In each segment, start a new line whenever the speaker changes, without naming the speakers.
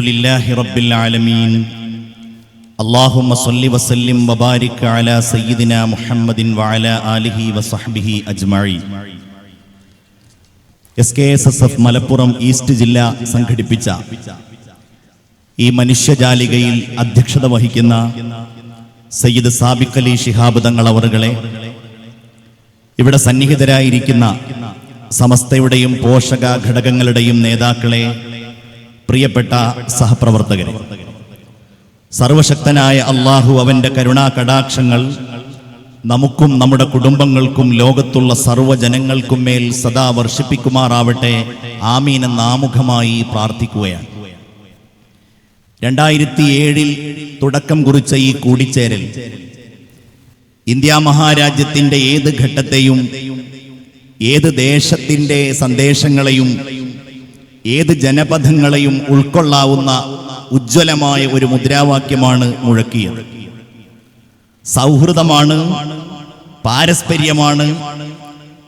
لله رب العالمين اللهم صل وسلم وبارك على سيدنا محمد وعلى آله وصحبه أجمعين S K S S F Malappuram east ജില്ല സംഘടിപ്പിച്ച ഈ മനുഷ്യജാലികയിൽ അധ്യക്ഷത വഹിക്കുന്ന സയ്യിദ് സാബിഖ് അലി ശിഹാബ് തങ്ങൾ അവറുകളെ ഇവിടെ സന്നിഹിതരായിരിക്കുന്ന സമസ്തയുടെയും പോഷക ഘടകങ്ങളുടെയും നേതാക്കളെ പ്രിയപ്പെട്ട സഹപ്രവർത്തകരെ സർവശക്തനായ അള്ളാഹു അവന്റെ കരുണാ കടാക്ഷങ്ങൾ നമുക്കും നമ്മുടെ കുടുംബങ്ങൾക്കും ലോകത്തുള്ള സർവജനങ്ങൾക്കും മേൽ സദാ വർഷിപ്പിക്കുമാറാവട്ടെ ആമീന നാമുഖമായി പ്രാർത്ഥിക്കുകയാണ്. രണ്ടായിരത്തി ഏഴിൽ തുടക്കം കുറിച്ച ഈ കൂടിച്ചേരൽ ഇന്ത്യ മഹാരാജ്യത്തിന്റെ ഏത് ഘട്ടത്തെയും ഏത് ദേശത്തിന്റെ സന്ദേശങ്ങളെയും ഏത് ജനപഥങ്ങളെയും ഉൾക്കൊള്ളാവുന്ന ഉജ്ജ്വലമായ ഒരു മുദ്രാവാക്യമാണ് മുഴക്കിയത്. സൗഹൃദമാണ് പാരസ്പര്യമാണ്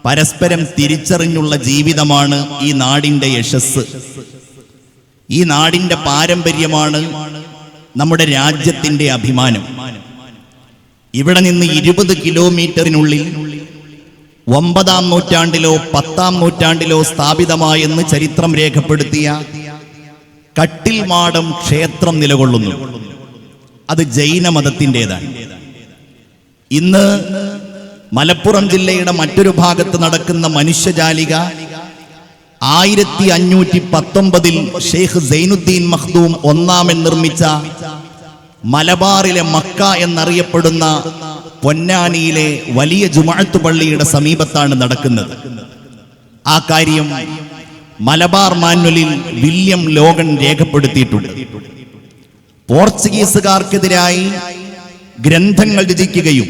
പരസ്പരം തിരിച്ചറിഞ്ഞുള്ള ജീവിതമാണ് ഈ നാടിന്റെ യശസ് ഈ നാടിന്റെ പാരമ്പര്യമാണ് നമ്മുടെ രാജ്യത്തിന്റെ അഭിമാനം. ഇവിടെ നിന്ന് ഇരുപത് കിലോമീറ്ററിനുള്ളിൽ ഒമ്പതാം നൂറ്റാണ്ടിലോ പത്താം നൂറ്റാണ്ടിലോ സ്ഥാപിതമായെന്ന് ചരിത്രം രേഖപ്പെടുത്തിയ കട്ടിൽമാടം ക്ഷേത്രം നിലകൊള്ളുന്നു. അത് ജൈന ജൈനമതത്തിന്റെതാണ് ഇന്ന് മലപ്പുറം ജില്ലയുടെ മറ്റൊരു ഭാഗത്ത് നടക്കുന്ന മനുഷ്യജാലിക ആയിരത്തി അഞ്ഞൂറ്റി പത്തൊമ്പതിൽ ഷെയ്ഖ് സൈനുദ്ദീൻ മഖ്ദൂം ഒന്നാമൻ നിർമ്മിച്ച മലബാറിലെ മക്ക എന്നറിയപ്പെടുന്ന പൊന്നാനിയിലെ വലിയ ജുമാഅത്ത് പള്ളിയുടെ സമീപത്താണ് നടക്കുന്നത്. ആ കാര്യം മലബാർ മാനുവലിൽ വില്യം ലോഗൻ രേഖപ്പെടുത്തിയിട്ടുണ്ട്. പോർച്ചുഗീസുകാർക്കെതിരായി ഗ്രന്ഥങ്ങൾ രചിക്കുകയും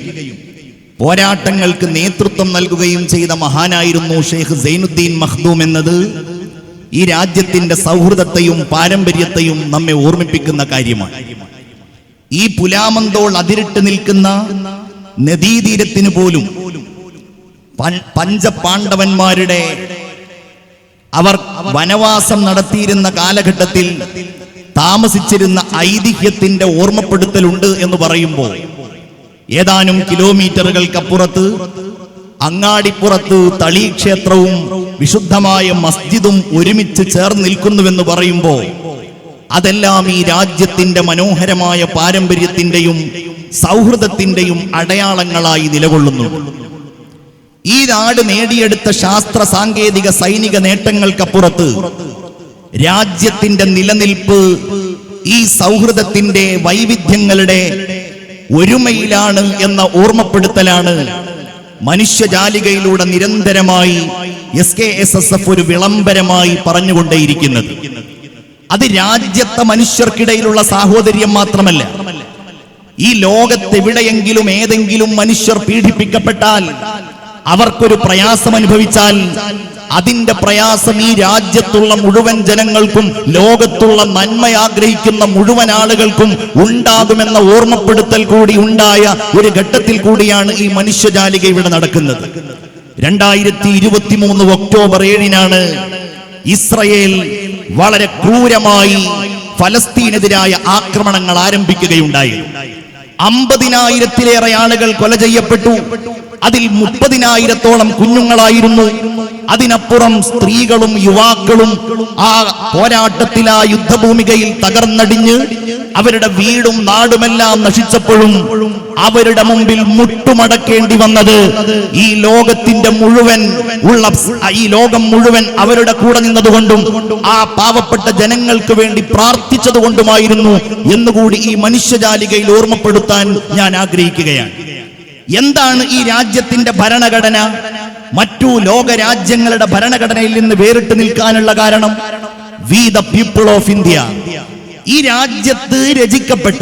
പോരാട്ടങ്ങൾക്ക് നേതൃത്വം നൽകുകയും ചെയ്ത മഹാനായിരുന്നു ഷെയ്ഖ് സൈനുദ്ദീൻ മഖ്ദൂം എന്നത് ഈ രാജ്യത്തിന്റെ സൗഹൃദത്തെയും പാരമ്പര്യത്തെയും നമ്മെ ഓർമ്മിപ്പിക്കുന്ന കാര്യമാണ്. ഈ പുലാമന്തോൾ അതിരിട്ട് നിൽക്കുന്ന നദീതീരത്തിന് പോലും പഞ്ചപാണ്ഡവന്മാരുടെ അവർ വനവാസം നടത്തിയിരുന്ന കാലഘട്ടത്തിൽ താമസിച്ചിരുന്ന ഐതിഹ്യത്തിന്റെ ഓർമ്മപ്പെടുത്തലുണ്ട് എന്ന് പറയുമ്പോൾ ഏതാനും കിലോമീറ്ററുകൾക്കപ്പുറത്ത് അങ്ങാടിപ്പുറത്ത് തളി ക്ഷേത്രവും വിശുദ്ധമായ മസ്ജിദും ഒരുമിച്ച് ചേർന്ന് നിൽക്കുന്നുവെന്ന് പറയുമ്പോൾ അതെല്ലാം ഈ രാജ്യത്തിന്റെ മനോഹരമായ പാരമ്പര്യത്തിന്റെയും സൗഹൃദത്തിന്റെയും അടയാളങ്ങളായി നിലകൊള്ളുന്നു. ഈ നാട് നേടിയെടുത്ത ശാസ്ത്ര സാങ്കേതിക സൈനിക നേട്ടങ്ങൾക്കപ്പുറത്ത് രാജ്യത്തിന്റെ നിലനിൽപ്പ് ഈ സൗഹൃദത്തിന്റെ വൈവിധ്യങ്ങളുടെ ഒരുമയിലാണ് എന്ന ഓർമ്മപ്പെടുത്തലാണ് മനുഷ്യജാലികയിലൂടെ നിരന്തരമായി S K S S F ഒരു വിളംബരമായി പറഞ്ഞുകൊണ്ടേയിരിക്കുന്നത്. അത് രാജ്യത്തെ മനുഷ്യർക്കിടയിലുള്ള സാഹോദര്യം മാത്രമല്ല ഈ ലോകത്തെവിടെയെങ്കിലും ഏതെങ്കിലും മനുഷ്യർ പീഡിപ്പിക്കപ്പെട്ടാൽ അവർക്കൊരു പ്രയാസം അനുഭവിച്ചാൽ അതിന്റെ പ്രയാസം ഈ രാജ്യത്തുള്ള മുഴുവൻ ജനങ്ങൾക്കും ലോകത്തുള്ള നന്മ ആഗ്രഹിക്കുന്ന മുഴുവൻ ആളുകൾക്കും ഉണ്ടാകുമെന്ന ഓർമ്മപ്പെടുത്തൽ കൂടി ഉണ്ടായ ഒരു ഘട്ടത്തിൽ കൂടിയാണ് ഈ മനുഷ്യജാലിക ഇവിടെ നടക്കുന്നത്. രണ്ടായിരത്തി ഇരുപത്തി മൂന്ന് ഒക്ടോബർ ഏഴിനാണ് ഇസ്രയേൽ വളരെ ക്രൂരമായി ഫലസ്തീനെതിരായ ആക്രമണങ്ങൾ ആരംഭിക്കുകയുണ്ടായി. അമ്പതിനായിരത്തിലേറെ ആളുകൾ കൊല ചെയ്യപ്പെട്ടു. അതിൽ മുപ്പതിനായിരത്തോളം കുഞ്ഞുങ്ങളായിരുന്നു. അതിനപ്പുറം സ്ത്രീകളും യുവാക്കളും ആ പോരാട്ടത്തിൽ ആ യുദ്ധഭൂമികയിൽ തകർന്നടിഞ്ഞ് അവരുടെ വീടും നാടുമെല്ലാം നശിച്ചപ്പോഴും അവരുടെ മുമ്പിൽ മുട്ടുമടക്കേണ്ടി വന്നത് ഈ ലോകത്തിന്റെ മുഴുവൻ ഉള്ള ഈ ലോകം മുഴുവൻ അവരുടെ കൂടെ നിന്നതുകൊണ്ടും ആ പാവപ്പെട്ട ജനങ്ങൾക്ക് വേണ്ടി പ്രാർത്ഥിച്ചതുകൊണ്ടുമായിരുന്നു എന്നുകൂടി ഈ മനുഷ്യജാലികയിൽ ഓർമ്മപ്പെടുത്താൻ ഞാൻ ആഗ്രഹിക്കുകയാണ്. എന്താണ് ഈ രാജ്യത്തിന്റെ ഭരണഘടന? മറ്റു ലോക രാജ്യങ്ങളുടെ ഭരണഘടനയിൽ നിന്ന് വേറിട്ട് നിൽക്കാനുള്ള കാരണം? We the people of India ഈ രാജ്യത്ത് രചിക്കപ്പെട്ട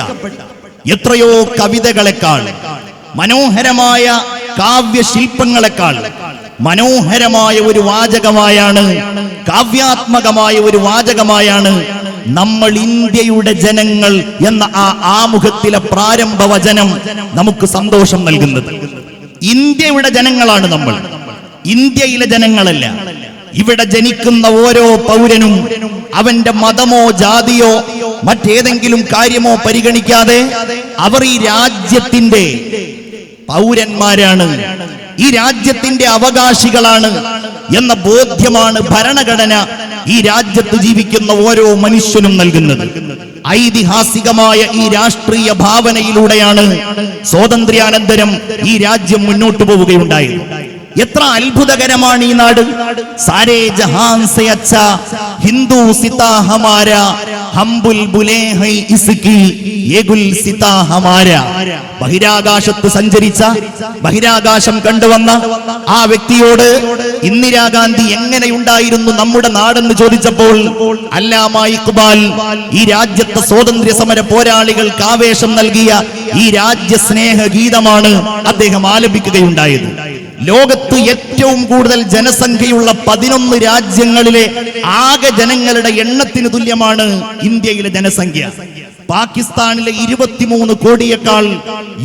എത്രയോ കവിതകളെക്കാൾ മനോഹരമായ കാവ്യശില്പങ്ങളെക്കാൾ മനോഹരമായ ഒരു വാചകമായാണ് കാവ്യാത്മകമായ ഒരു വാചകമായാണ് നമ്മൾ ഇന്ത്യയുടെ ജനങ്ങൾ എന്ന ആ ആമുഖത്തിലെ പ്രാരംഭ വചനം നമുക്ക് സന്തോഷം നൽകുന്നത്. ഇന്ത്യയുടെ ജനങ്ങളാണ് നമ്മൾ. ഇന്ത്യയിലെ ജനങ്ങളല്ല. ഇവിടെ ജനിക്കുന്ന ഓരോ പൗരനും അവന്റെ മതമോ ജാതിയോ മറ്റേതെങ്കിലും കാര്യമോ പരിഗണിക്കാതെ അവർ ഈ രാജ്യത്തിന്റെ പൗരന്മാരാണ്. ഈ രാജ്യത്തിന്റെ അവകാശികളാണ് എന്ന ബോധ്യമാണ് ഭരണഘടന ഈ രാജ്യത്ത് ജീവിക്കുന്ന ഓരോ മനുഷ്യനും നൽകുന്നത്. ഐതിഹാസികമായ ഈ രാഷ്ട്രീയ ഭാവനയിലൂടെയാണ് സ്വാതന്ത്ര്യാനന്തരം ഈ രാജ്യം മുന്നോട്ടു പോവുകയുണ്ടായത്. എത്ര അത്ഭുതകരമാണ് ഈ നാട്. സാരേ ജഹാൻ സെ അച്ഛ ഹിന്ദു സിതാ ഹമാര ഹംബുൽ ബുലേഹൈ ഇസ്കി യേഗുൽ സിതാ ഹമാര ബഹിരാകാശത്ത് സഞ്ചരിച്ച ബഹിരാകാശം കണ്ടുവന്ന ആ വ്യക്തിയോട് ഇന്ദിരാഗാന്ധി എങ്ങനെയുണ്ടായിരുന്നു നമ്മുടെ നാടെന്ന് ചോദിച്ചപ്പോൾ അല്ലാമ ഇക്ബാൽ ഈ രാജ്യത്തെ സ്വാതന്ത്ര്യ സമര പോരാളികൾക്ക് ആവേശം നൽകിയ ഈ രാജ്യസ്നേഹ ഗീതമാണ് അദ്ദേഹം ആലപിക്കുകയുണ്ടായത്. ലോകത്ത് ഏറ്റവും കൂടുതൽ ജനസംഖ്യയുള്ള പതിനൊന്ന് രാജ്യങ്ങളിലെ ആകെ ജനങ്ങളുടെ എണ്ണത്തിന് തുല്യമാണ് ഇന്ത്യയിലെ ജനസംഖ്യ. പാകിസ്ഥാനിലെ ഇരുപത്തിമൂന്ന് കോടിയേക്കാൾ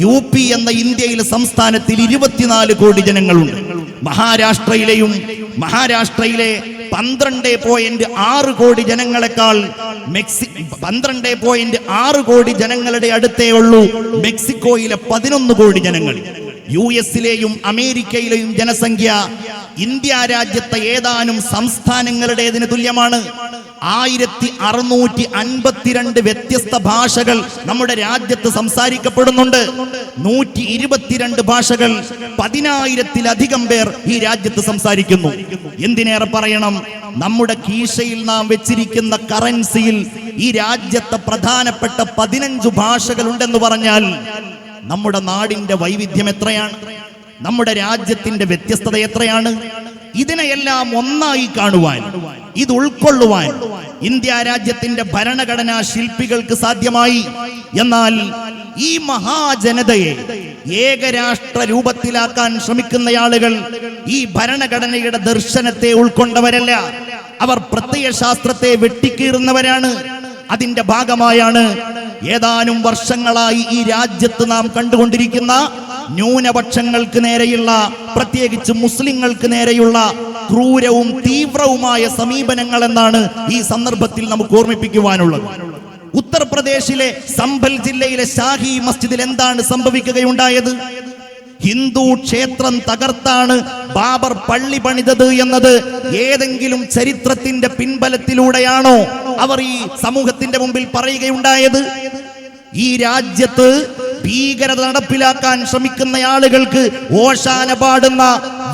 യു പി എന്ന ഇന്ത്യയിലെ സംസ്ഥാനത്തിൽ ഇരുപത്തിനാല് കോടി ജനങ്ങളുണ്ട്. മഹാരാഷ്ട്രയിലെയും മഹാരാഷ്ട്രയിലെ പന്ത്രണ്ട് പോയിന്റ് ആറ് കോടി ജനങ്ങളെക്കാൾ മെക്സി പന്ത്രണ്ട് പോയിന്റ് ആറ് കോടി ജനങ്ങളുടെ അടുത്തേ ഉള്ളൂ മെക്സിക്കോയിലെ പതിനൊന്ന് കോടി ജനങ്ങൾ. യു എസിലെയും അമേരിക്കയിലെയും ജനസംഖ്യ ഇന്ത്യ രാജ്യത്തെ ഏതാനും സംസ്ഥാനങ്ങളുടേതിന് തുല്യമാണ്. ആയിരത്തി അറുന്നൂറ്റി അൻപത്തിരണ്ട് വ്യത്യസ്ത ഭാഷകൾ നമ്മുടെ രാജ്യത്ത് സംസാരിക്കപ്പെടുന്നുണ്ട്. നൂറ്റി ഇരുപത്തിരണ്ട് ഭാഷകൾ പതിനായിരത്തിലധികം പേർ ഈ രാജ്യത്ത് സംസാരിക്കുന്നു. എന്തിനേറെ പറയണം? നമ്മുടെ കീശയിൽ നാം വെച്ചിരിക്കുന്ന കറൻസിയിൽ ഈ രാജ്യത്തെ പ്രധാനപ്പെട്ട പതിനഞ്ചു ഭാഷകളുണ്ടെന്ന് പറഞ്ഞാൽ നമ്മുടെ നാടിന്റെ വൈവിധ്യം എത്രയാണ്? നമ്മുടെ രാജ്യത്തിന്റെ വ്യത്യസ്തത എത്രയാണ്? ഇതിനെയെല്ലാം ഒന്നായി കാണുവാൻ ഇത് ഉൾക്കൊള്ളുവാൻ ഇന്ത്യ രാജ്യത്തിന്റെ ഭരണഘടനാ ശില്പികൾക്ക് സാധ്യമായി. എന്നാൽ ഈ മഹാജനതയെ ഏകരാഷ്ട്ര രൂപത്തിലാക്കാൻ ശ്രമിക്കുന്ന ആളുകൾ ഈ ഭരണഘടനയുടെ ദർശനത്തെ ഉൾക്കൊണ്ടവരല്ല. അവർ പ്രത്യയശാസ്ത്രത്തെ വെട്ടിക്കീറുന്നവരാണ്. അതിന്റെ ഭാഗമായാണ് ഏതാനും വർഷങ്ങളായി ഈ രാജ്യത്ത് നാം കണ്ടുകൊണ്ടിരിക്കുന്ന ന്യൂനപക്ഷങ്ങൾക്ക് നേരെയുള്ള പ്രത്യേകിച്ച് മുസ്ലിങ്ങൾക്ക് നേരെയുള്ള ക്രൂരവും തീവ്രവുമായ സമീപനങ്ങൾ എന്നാണ് ഈ സന്ദർഭത്തിൽ നമുക്ക് ഓർമ്മിപ്പിക്കുവാനുള്ളത്. ഉത്തർപ്രദേശിലെ സംഭൽ ജില്ലയിലെ ഷാഹി മസ്ജിദിൽ എന്താണ് സംഭവിക്കുകയുണ്ടായത്? ഹിന്ദു ക്ഷേത്രം തകർത്താണ് ബാബർ പള്ളി പണിതത് എന്നത് ഏതെങ്കിലും ചരിത്രത്തിന്റെ പിൻബലത്തിലൂടെയാണോ അവർ ഈ സമൂഹത്തിന്റെ മുമ്പിൽ പറയുകയുണ്ടായത്? ഈ രാജ്യത്ത് ഭീകരത നടപ്പിലാക്കാൻ ശ്രമിക്കുന്ന ആളുകൾക്ക് ഓശാന പാടുന്ന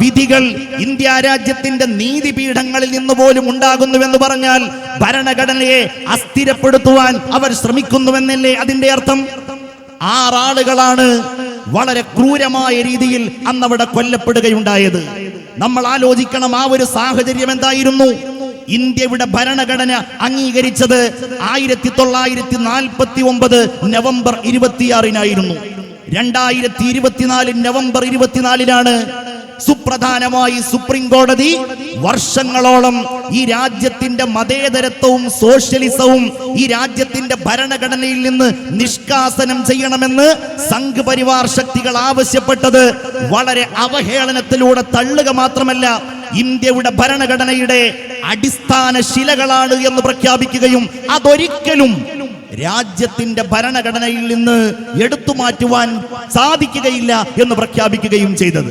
വിധികൾ ഇന്ത്യ രാജ്യത്തിന്റെ നീതിപീഠങ്ങളിൽ നിന്ന് പോലും ഉണ്ടാകുന്നുവെന്ന് പറഞ്ഞാൽ ഭരണഘടനയെ അസ്ഥിരപ്പെടുത്തുവാൻ അവർ ശ്രമിക്കുന്നുവെന്നല്ലേ അതിന്റെ അർത്ഥം? ആറാളുകളാണ് വളരെ ക്രൂരമായ രീതിയിൽ അന്നവിടെ കൊല്ലപ്പെടുകയുണ്ടായത്. നമ്മൾ ആലോചിക്കണം ആ ഒരു സാഹചര്യം എന്തായിരുന്നു? ഇന്ത്യയുടെ ഭരണഘടന അംഗീകരിച്ചത് ആയിരത്തി തൊള്ളായിരത്തി നാൽപ്പത്തി ഒമ്പത് നവംബർ ഇരുപത്തിയാറിനായിരുന്നു. രണ്ടായിരത്തി ഇരുപത്തിനാല് നവംബർ ഇരുപത്തിനാലിനാണ് സുപ്രധാനമായി സുപ്രീം കോടതി വർഷങ്ങളോളം ഈ രാജ്യത്തിന്റെ മതേതരത്വവും സോഷ്യലിസവും ഈ രാജ്യത്തിന്റെ ഭരണഘടനയിൽ നിന്ന് നിഷ്കാസനം ചെയ്യണമെന്ന് സംഘ് പരിവാർ ശക്തികൾ ആവശ്യപ്പെട്ടത് വളരെ അവഹേളനത്തിലൂടെ തള്ളുക മാത്രമല്ല ഇന്ത്യയുടെ ഭരണഘടനയുടെ അടിസ്ഥാന ശിലകളാണ് എന്ന് പ്രഖ്യാപിക്കുകയും അതൊരിക്കലും രാജ്യത്തിന്റെ ഭരണഘടനയിൽ നിന്ന് എടുത്തു മാറ്റുവാൻ സാധിക്കുകയില്ല എന്ന് പ്രഖ്യാപിക്കുകയും ചെയ്തത്.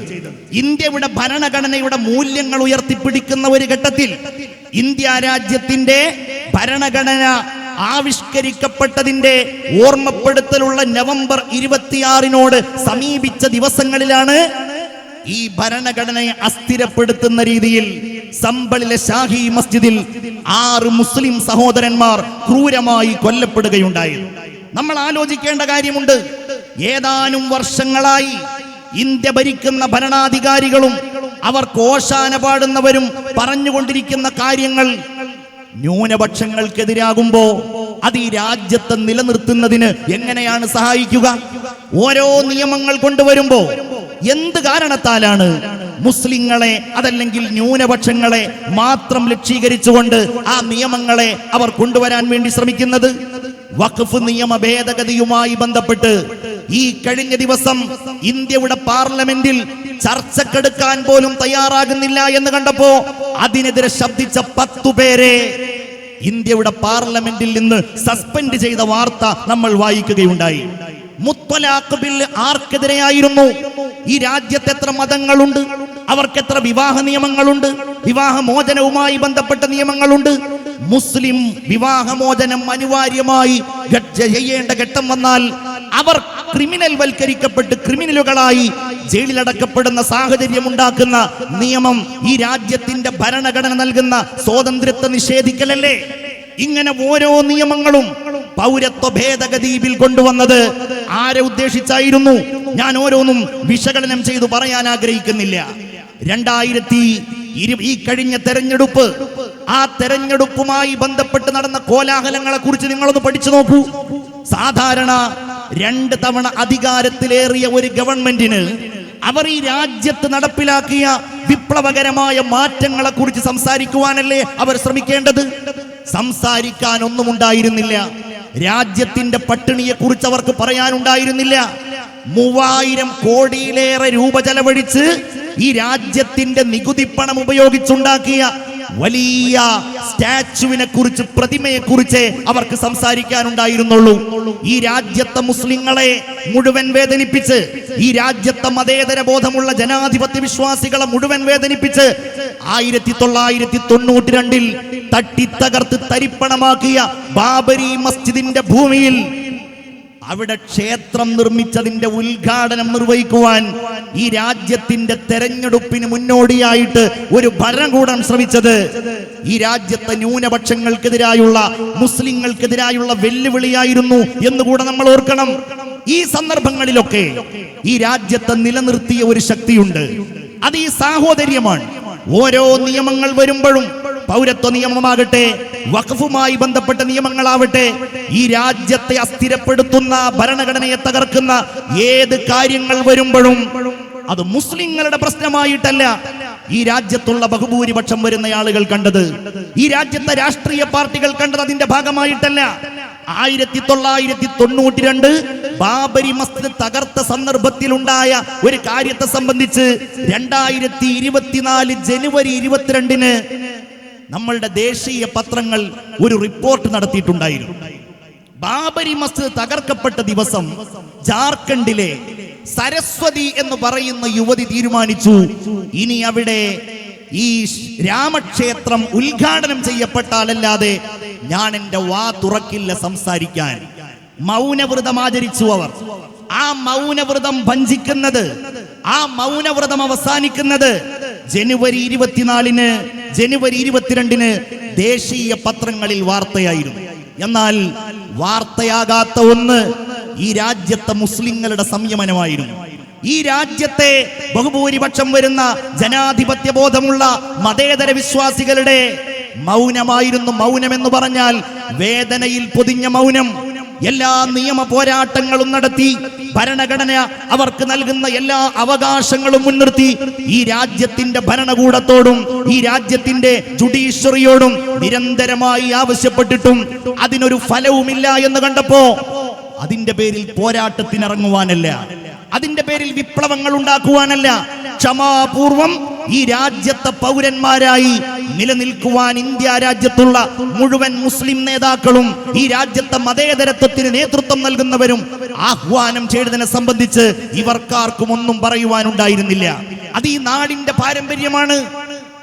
ഇന്ത്യയുടെ ഭരണഘടനയുടെ മൂല്യങ്ങൾ ഉയർത്തിപ്പിടിക്കുന്ന ഒരു ഘട്ടത്തിൽ ഇന്ത്യ രാജ്യത്തിന്റെ ഭരണഘടന ആവിഷ്കരിക്കപ്പെട്ടതിന്റെ ഓർമ്മപ്പെടുത്തലുള്ള നവംബർ ഇരുപത്തിയാറിനോട് സമീപിച്ച ദിവസങ്ങളിലാണ് ഈ ഭരണഘടനയെ അസ്ഥിരപ്പെടുത്തുന്ന രീതിയിൽ സമ്പളിലെ ഷാഹി മസ്ജിദിൽ ആറ് മുസ്ലിം സഹോദരന്മാർ ക്രൂരമായി കൊല്ലപ്പെടുകയുണ്ടായി. നമ്മൾ ആലോചിക്കേണ്ട കാര്യമുണ്ട്. ഏതാനും വർഷങ്ങളായി ഇന്ത്യ ഭരിക്കുന്ന ഭരണാധികാരികളും അവർ കോശാന പാടുന്നവരും പറഞ്ഞുകൊണ്ടിരിക്കുന്ന കാര്യങ്ങൾ ന്യൂനപക്ഷങ്ങൾക്കെതിരാകുമ്പോ അത് ഈ രാജ്യത്തെ നിലനിർത്തുന്നതിന് എങ്ങനെയാണ് സഹായിക്കുക? ഓരോ നിയമങ്ങൾ കൊണ്ടുവരുമ്പോ എന്ത് കാരണത്താലാണ് മുസ്ലിങ്ങളെ അതല്ലെങ്കിൽ ന്യൂനപക്ഷങ്ങളെ മാത്രം ലക്ഷീകരിച്ചുകൊണ്ട് ആ നിയമങ്ങളെ അവർ കൊണ്ടുവരാൻ വേണ്ടി ശ്രമിക്കുന്നത്? വഖഫ് നിയമ ഭേദഗതിയുമായി ബന്ധപ്പെട്ട് ഈ കഴിഞ്ഞ ദിവസം ഇന്ത്യയുടെ പാർലമെന്റിൽ ചർച്ചക്കെടുക്കാൻ പോലും തയ്യാറാകുന്നില്ല എന്ന് കണ്ടപ്പോ അതിനെതിരെ ശബ്ദിച്ച പത്തു പേരെ ഇന്ത്യയുടെ പാർലമെന്റിൽ നിന്ന് സസ്പെൻഡ് ചെയ്ത വാർത്ത നമ്മൾ വായിക്കുകയുണ്ടായി. മുത്തലാഖ് ബിൽ ആർക്കെതിരെയായിരുന്നു. ഈ രാജ്യത്ത് എത്ര മതങ്ങളുണ്ട്? അവർക്ക് എത്ര വിവാഹ നിയമങ്ങളുണ്ട്? വിവാഹമോചനവുമായി ബന്ധപ്പെട്ട നിയമങ്ങളുണ്ട്? മുസ്ലിം വിവാഹമോചനം അനിവാര്യമായി ചെയ്യേണ്ട ഘട്ടം വന്നാൽ അവർ ക്രിമിനൽ വൽക്കരിക്കപ്പെട്ട് ക്രിമിനലുകളായി ജയിലിലടക്കപ്പെടുന്ന സാഹചര്യം ഉണ്ടാക്കുന്ന നിയമം ഈ രാജ്യത്തിന്റെ ഭരണഘടന നൽകുന്ന സ്വാതന്ത്ര്യത്തെ നിഷേധിക്കലല്ലേ? ഇങ്ങനെ ഓരോ നിയമങ്ങളും പൗരത്വ ഭേദഗതി ബിൽ കൊണ്ടുവന്നത് ആരെ ഉദ്ദേശിച്ചായിരുന്നു? ഞാൻ ഓരോന്നും വിശകലനം ചെയ്തു പറയാൻ ആഗ്രഹിക്കുന്നില്ല. രണ്ടായിരത്തി ഈ കഴിഞ്ഞ തെരഞ്ഞെടുപ്പ് ആ തെരഞ്ഞെടുപ്പുമായി ബന്ധപ്പെട്ട് നടന്ന കോലാഹലങ്ങളെ കുറിച്ച് നിങ്ങളൊന്ന് പഠിച്ചു നോക്കൂ. സാധാരണ രണ്ട് തവണ അധികാരത്തിലേറിയ ഒരു ഗവൺമെന്റിന് അവർ ഈ രാജ്യത്ത് നടപ്പിലാക്കിയ വിപ്ലവകരമായ മാറ്റങ്ങളെ കുറിച്ച് സംസാരിക്കുവാനല്ലേ അവർ ശ്രമിക്കേണ്ടത്? സംസാരിക്കാൻ ഒന്നും ഉണ്ടായിരുന്നില്ല. രാജ്യത്തിന്റെ പട്ടിണിയെ കുറിച്ച് അവർക്ക് പറയാനുണ്ടായിരുന്നില്ല. മൂവായിരം കോടിയിലേറെ രൂപ ചെലവഴിച്ച് ഈ രാജ്യത്തിന്റെ നികുതി പണം ഉപയോഗിച്ചുണ്ടാക്കിയ വലിയ സ്റ്റാച്ചുവിനെ കുറിച്ച് പ്രതിമയെ കുറിച്ച് അവർക്ക് സംസാരിക്കാനുണ്ടായിരുന്നുള്ളൂ. ഈ രാജ്യത്തെ മുസ്ലിങ്ങളെ മുഴുവൻ വേദനിപ്പിച്ച് ഈ രാജ്യത്തെ മതേതര ബോധമുള്ള ജനാധിപത്യ വിശ്വാസികളെ മുഴുവൻ വേദനിപ്പിച്ച് ആയിരത്തി തൊള്ളായിരത്തി തൊണ്ണൂറ്റി രണ്ടിൽ തട്ടിത്തകർത്ത് തരിപ്പണമാക്കിയ ബാബരി മസ്ജിദിന്റെ ഭൂമിയിൽ അവിടെ ക്ഷേത്രം നിർമ്മിച്ചതിന്റെ ഉദ്ഘാടനം നിർവഹിക്കുവാൻ ഈ രാജ്യത്തിന്റെ തെരഞ്ഞെടുപ്പിന് മുന്നോടിയായിട്ട് ഒരു ഭരണകൂടം ശ്രമിച്ചത്. ഈ രാജ്യത്തെ ന്യൂനപക്ഷങ്ങൾക്കെതിരായുള്ള മുസ്ലിങ്ങൾക്കെതിരായുള്ള വെല്ലുവിളിയായിരുന്നു എന്ന് എന്നുകൂടെ നമ്മൾ ഓർക്കണം. ഈ സന്ദർഭങ്ങളിലൊക്കെ ഈ രാജ്യത്തെ നിലനിർത്തിയ ഒരു ശക്തിയുണ്ട്. അത് ഈ സാഹോദര്യമാണ്. ഓരോ നിയമങ്ങൾ വരുമ്പോഴും പൗരത്വ നിയമമാകട്ടെ വഖഫുമായി ബന്ധപ്പെട്ട നിയമങ്ങളാവട്ടെ ഈ രാജ്യത്തെ അസ്ഥിരപ്പെടുത്തുന്ന ഭരണഘടനയെ തകർക്കുന്ന ഏത് കാര്യങ്ങൾ വരുമ്പോഴും അത് മുസ്ലിങ്ങളുടെ പ്രശ്നമായിട്ടല്ല ഈ രാജ്യത്തുള്ള ബഹുഭൂരിപക്ഷം വരുന്ന ആളുകൾ കണ്ടത്. ഈ രാജ്യത്തെ രാഷ്ട്രീയ പാർട്ടികൾ കണ്ടത് അതിന്റെ ഭാഗമായിട്ടല്ല. ആയിരത്തി തൊള്ളായിരത്തി തൊണ്ണൂറ്റി രണ്ട് ബാബരി മസ്ജിദ് തകർത്ത സന്ദർഭത്തിലുണ്ടായ ഒരു കാര്യത്തെ സംബന്ധിച്ച് രണ്ടായിരത്തി ഇരുപത്തിനാല് ജനുവരി ഇരുപത്തിരണ്ടിന് നമ്മളുടെ ദേശീയ പത്രങ്ങൾ ഒരു റിപ്പോർട്ട് നടത്തിയിട്ടുണ്ടായിരുന്നു. ബാബരി മസ്ജിദ് തകർക്കപ്പെട്ട ദിവസം ജാർഖണ്ഡിലെ സരസ്വതി എന്ന് പറയുന്ന യുവതി തീരുമാനിച്ചു. ഇനി അവിടെ ഈ രാമക്ഷേത്രം ഉദ്ഘാടനം ചെയ്യപ്പെട്ടാലല്ലാതെ ഞാൻ എന്റെ വാ തുറക്കില്ല സംസാരിക്കാൻ. മൗനവ്രതം ആചരിച്ചു അവർ. ആ മൗനവ്രതം ഭഞ്ചിക്കുന്നത് ആ മൗനവ്രതം അവസാനിക്കുന്നത് ജനുവരി ഇരുപത്തിനാലിന് ജനുവരി ഇരുപത്തിരണ്ടിന് ദേശീയ പത്രങ്ങളിൽ വാർത്തയായിരുന്നു. എന്നാൽ വാർത്തയാകാത്ത ഒന്ന് ഈ രാജ്യത്തെ മുസ്ലിങ്ങളുടെ സംയമനമായിരുന്നു. ഈ രാജ്യത്തെ ബഹുഭൂരിപക്ഷം വരുന്ന ജനാധിപത്യ ബോധമുള്ള മതേതര വിശ്വാസികളുടെ മൗനമായിരുന്നു മൗനം എന്ന് പറഞ്ഞാൽ വേദനയിൽ പൊതിഞ്ഞ മൗനം. എല്ലാ നിയമ പോരാട്ടങ്ങളും നടത്തി ഭരണഘടന അവർക്ക് നൽകുന്ന എല്ലാ അവകാശങ്ങളും മുൻനിർത്തി ഈ രാജ്യത്തിന്റെ ഭരണകൂടത്തോടും ഈ രാജ്യത്തിന്റെ ജുഡീഷ്യറിയോടും നിരന്തരമായി ആവശ്യപ്പെട്ടിട്ടും അതിനൊരു ഫലവുമില്ല എന്ന് കണ്ടപ്പോ അതിന്റെ പേരിൽ പോരാട്ടത്തിനിറങ്ങുവാനല്ല. അതിന്റെ പേരിൽ വിപ്ലവങ്ങൾ ഉണ്ടാക്കുവാനല്ല. ക്ഷമാപൂർവം ഈ രാജ്യത്തെ പൗരന്മാരായി നിലനിൽക്കുവാൻ ഇന്ത്യ രാജ്യത്തുള്ള മുഴുവൻ മുസ്ലിം നേതാക്കളും ഈ രാജ്യത്തെ മതേതരത്വത്തിന് നേതൃത്വം നൽകുന്നവരും ആഹ്വാനം ചെയ്തതിനെ സംബന്ധിച്ച് ഇവർക്കാർക്കും ഒന്നും പറയുവാനുണ്ടായിരുന്നില്ല. അത് ഈ നാടിന്റെ പാരമ്പര്യമാണ്.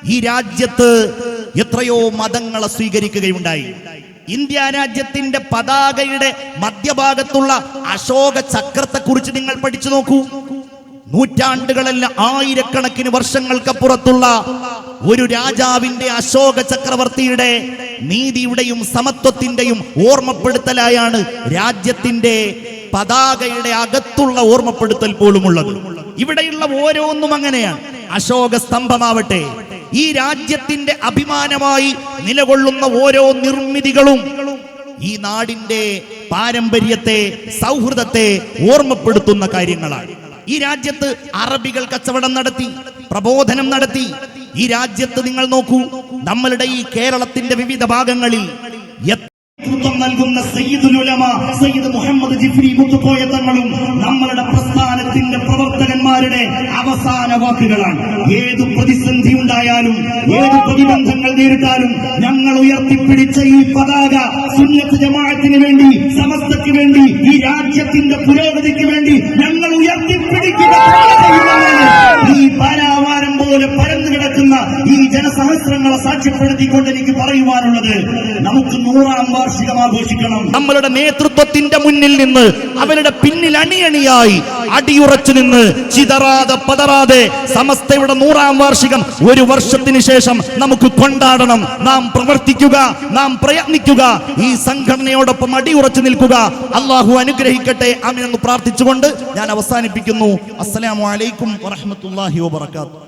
ഈ രാജ്യത്ത് എത്രയോ മതങ്ങളെ സ്വീകരിക്കുകയുണ്ടായി. ഇന്ത്യ രാജ്യത്തിന്റെ പതാകയുടെ മധ്യഭാഗത്തുള്ള അശോക ചക്രത്തെ കുറിച്ച് നിങ്ങൾ പഠിച്ചു നോക്കൂ. നൂറ്റാണ്ടുകളല്ല ആയിരക്കണക്കിന് വർഷങ്ങൾക്കപ്പുറത്തുള്ള ഒരു രാജാവിന്റെ അശോക ചക്രവർത്തിയുടെ നീതിയുടെയും സമത്വത്തിന്റെയും ഓർമ്മപ്പെടുത്തലായാണ് രാജ്യത്തിന്റെ പതാകയുടെ അകത്തുള്ള ഓർമ്മപ്പെടുത്തൽ പോലുമുള്ളത്. ഇവിടെയുള്ള ഓരോന്നും അങ്ങനെയാണ്. അശോക സ്തംഭമാവട്ടെ. ഈ രാജ്യത്തിന്റെ അഭിമാനമായി നിലകൊള്ളുന്ന ഓരോ നിർമ്മിതികളും ഈ നാടിന്റെ പാരമ്പര്യത്തെ സൗഹൃദത്തെ ഓർമ്മപ്പെടുത്തുന്ന കാര്യങ്ങളാണ്. ഈ രാജ്യത്ത് അറബികൾ കച്ചവടം നടത്തി പ്രബോധനം നടത്തി. ഈ രാജ്യത്ത് നിങ്ങൾ നോക്കൂ നമ്മളുടെ ഈ കേരളത്തിന്റെ വിവിധ ഭാഗങ്ങളിൽ നേതൃത്വം നൽകുന്ന സയ്യിദുൽ ഉലമ സയ്യിദ് മുഹമ്മദ് ജിഫ്രി മുത്തുക്കോയ തങ്ങളും നമ്മളുടെ പ്രസ്ഥാനത്തിന്റെ
പ്രവർത്തകന്മാരുടെ അവസാന വാക്കുകളാണ്. ഏത് പ്രതിസന്ധി ഉണ്ടായാലും ഏത് പ്രതിബന്ധങ്ങൾ നേരിട്ടാലും ഞങ്ങൾ ഉയർത്തിപ്പിടിച്ച ഈ പതാക സുന്നത്ത് ജമാഅത്തിന് വേണ്ടി സമസ്തയ്ക്ക് വേണ്ടി ഈ രാജ്യത്തിന്റെ പുരോഗതിക്ക് വേണ്ടി ഞങ്ങൾ ഉയർത്തിപ്പിടിക്കുക ഈ പാരാവാരം പോലെ പരന്നു കിടക്കുന്ന ഈ ജനസഹസ്രങ്ങളെ സാക്ഷ്യപ്പെടുത്തിക്കൊണ്ട് എനിക്ക് പറയുവാനുള്ളത് നമുക്ക് നൂറാം വാർഷികം ആഘോഷിക്കണം.
നമ്മളുടെ നേതൃത്വത്തിന്റെ മുന്നിൽ നിന്ന് അവരുടെ പിന്നിൽ അണിയണിയായി അടിയുറച്ചു നിന്ന് ചിതറാതെ പതറാതെ സമസ്തയുടെ നൂറാം വാർഷികം ഒരു വർഷത്തിന് ശേഷം നമുക്ക് കൊണ്ടാടണം. നാം പ്രവർത്തിക്കുക നാം പ്രയത്നിക്കുക ഈ സംഘടനയോടൊപ്പം അടിയുറച്ചു നിൽക്കുക. അള്ളാഹു അനുഗ്രഹിക്കട്ടെ. അമിനെന്ന് പ്രാർത്ഥിച്ചുകൊണ്ട് ഞാൻ അവസാനിപ്പിക്കുന്നു. അസ്സലാമു അലൈക്കും വറഹ്മത്തുള്ളാഹി വബറകാതുഹു.